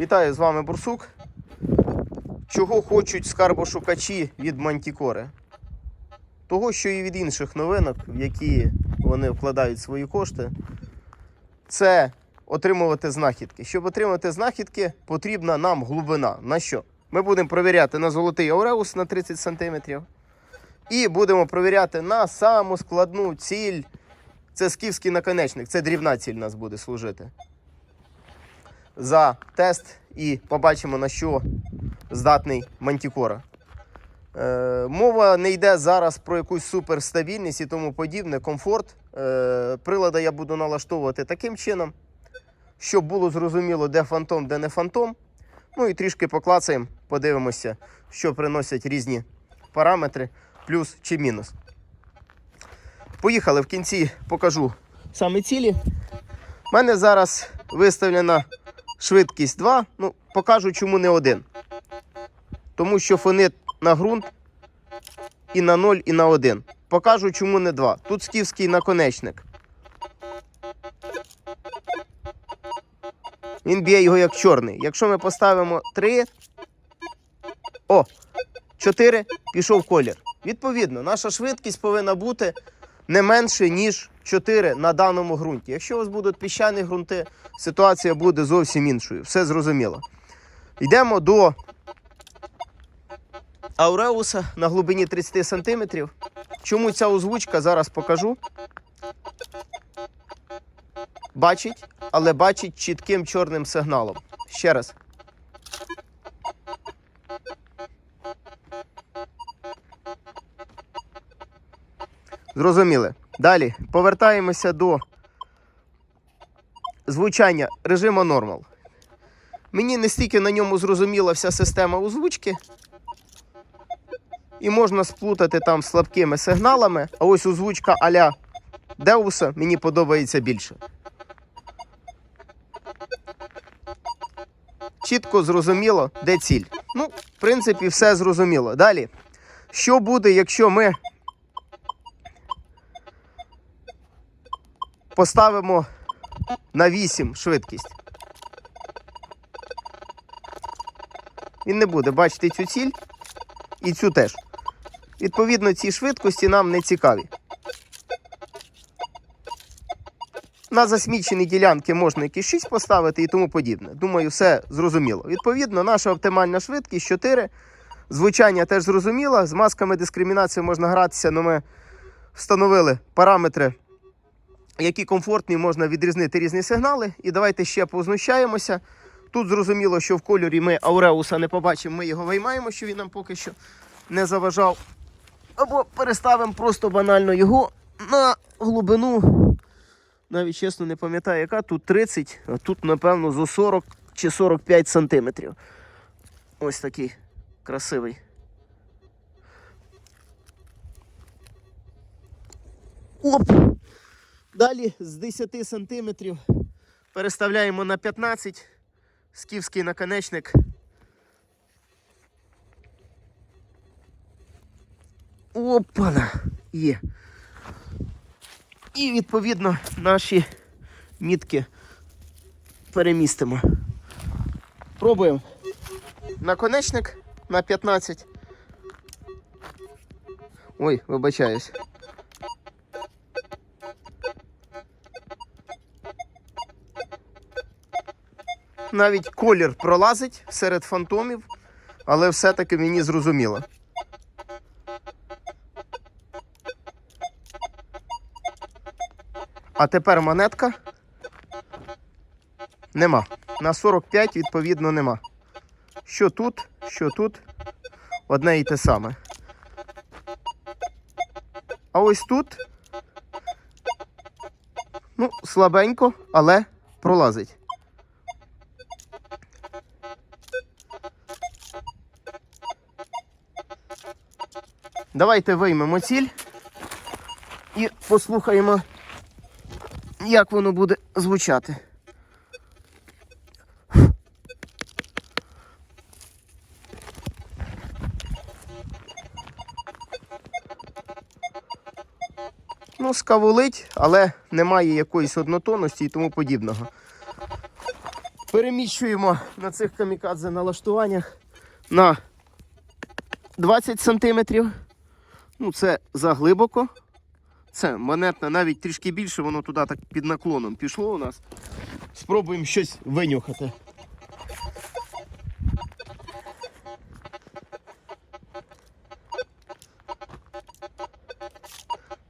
Вітаю з вами Бурсук. Чого хочуть скарбошукачі від Мантікори? Того, що і від інших новинок, в які вони вкладають свої кошти, це отримувати знахідки. Щоб отримати знахідки, потрібна нам глибина. На що? Ми будемо провіряти на золотий ауреус на 30 см. І будемо провіряти на саму складну ціль. Це скіфський наконечник, це дрібна ціль нас буде служити за тест і побачимо, на що здатний Мантікора. Е, мова не йде зараз про якусь суперстабільність і тому подібне, комфорт. Е, прилада я буду налаштовувати таким чином, щоб було зрозуміло, де фантом, де не фантом. Ну і трішки поклацаємо, подивимося, що приносять різні параметри, плюс чи мінус. Поїхали в кінці, покажу саме цілі. У мене зараз виставлена швидкість 2. Ну, покажу, чому не один. Тому що фонит на ґрунт і на 0, і на 1. Покажу, чому не 2. Тут скіфський наконечник. Він б'є його як чорний. Якщо ми поставимо 3. О! 4, пішов колір. Відповідно, наша швидкість повинна бути не менше, ніж 4 на даному ґрунті. Якщо у вас будуть піщані ґрунти, ситуація буде зовсім іншою. Все зрозуміло. Йдемо до Ауреуса на глибині 30 см. Чому ця озвучка зараз покажу. Бачить, але бачить чітким чорним сигналом. Ще раз. Зрозуміли. Далі повертаємося до звучання режиму нормал. Мені не стільки на ньому зрозуміла вся система озвучки. І можна сплутати там слабкими сигналами, а ось озвучка а-ля Деуса мені подобається більше. Чітко зрозуміло, де ціль. Ну, в принципі, все зрозуміло. Далі. Що буде, якщо ми поставимо на 8 швидкість. Він не буде бачити цю ціль і цю теж. Відповідно, ці швидкості нам не цікаві. На засмічені ділянки можна якісь 6 поставити і тому подібне. Думаю, все зрозуміло. Відповідно, наша оптимальна швидкість 4. Звучання теж зрозуміло. З масками дискримінації можна гратися, але ми встановили параметри які комфортні, можна відрізнити різні сигнали. І давайте ще познущаємося. Тут зрозуміло, що в кольорі ми Ауреуса не побачимо, ми його виймаємо, що він нам поки що не заважав. Або переставимо просто банально його на глибину. Навіть чесно не пам'ятаю, яка тут 30, а тут, напевно, зо 40 чи 45 сантиметрів. Ось такий красивий. Оп! Далі з 10 сантиметрів переставляємо на 15 скіфський наконечник. Опана! Є. І відповідно наші мітки перемістимо. Пробуємо. Наконечник на 15. Ой, вибачаюсь. Навіть колір пролазить серед фантомів, але все-таки мені зрозуміло. А тепер монетка. Нема. На 45, відповідно, нема. Що тут, що тут, одне і те саме. А ось тут. Ну, слабенько, але пролазить. Давайте виймемо ціль і послухаємо, як воно буде звучати. Ну, скавулить, але немає якоїсь однотонності і тому подібного. Переміщуємо на цих камікадзе налаштуваннях на 20 сантиметрів. Ну, це заглибоко. Це монетна навіть трішки більше, воно туди так під наклоном пішло у нас. Спробуємо щось винюхати.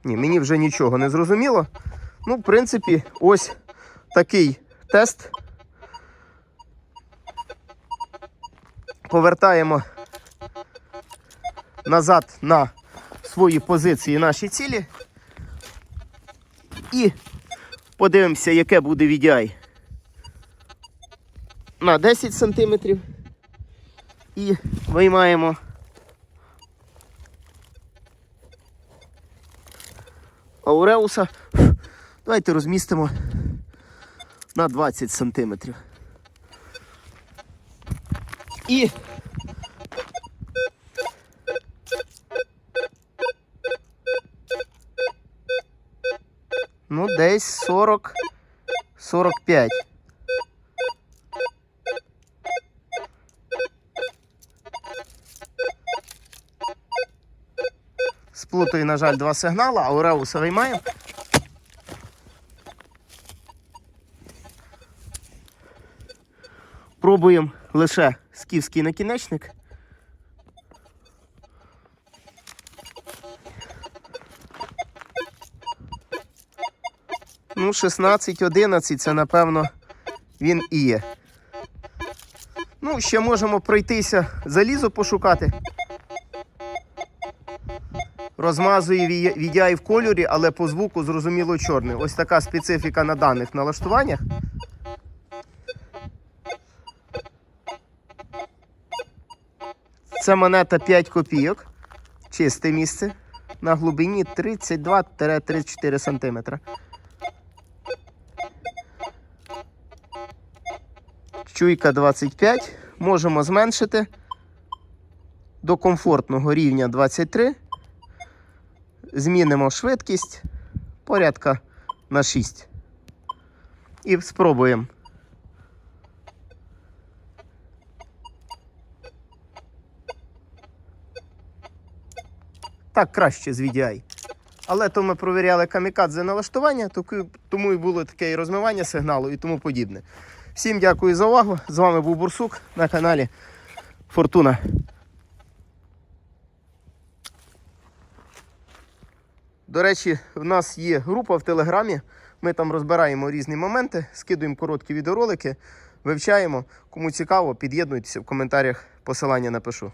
Ні, мені вже нічого не зрозуміло. Ну, в принципі, ось такий тест. Повертаємо назад на свої позиції наші цілі. І подивимося, яке буде VDI. На 10 см. І виймаємо. Ауреуса. Давайте розмістимо на 20 см. І Ну, десь 40 45. Сплутаю, на жаль, два сигнали, а Уреуса виймаємо. Пробуємо лише скіфський накінечник. Ну, 16-11 це, напевно, він і є. Ну, ще можемо пройтися, залізо пошукати. Розмазує ві- VDI в кольорі, але по звуку зрозуміло чорний. Ось така специфіка на даних налаштуваннях. Це монета 5 копійок. Чисте місце на глибині 32-34 см. Чуйка 25. Можемо зменшити до комфортного рівня 23. Змінимо швидкість порядка на 6. І спробуємо. Так краще з VDI. Але то ми провіряли камікадзе налаштування, тому і було таке і розмивання сигналу і тому подібне. Всім дякую за увагу. З вами був Бурсук на каналі Фортуна. До речі, в нас є група в Телеграмі. Ми там розбираємо різні моменти, скидуємо короткі відеоролики, вивчаємо. Кому цікаво, під'єднуйтеся в коментарях, посилання напишу.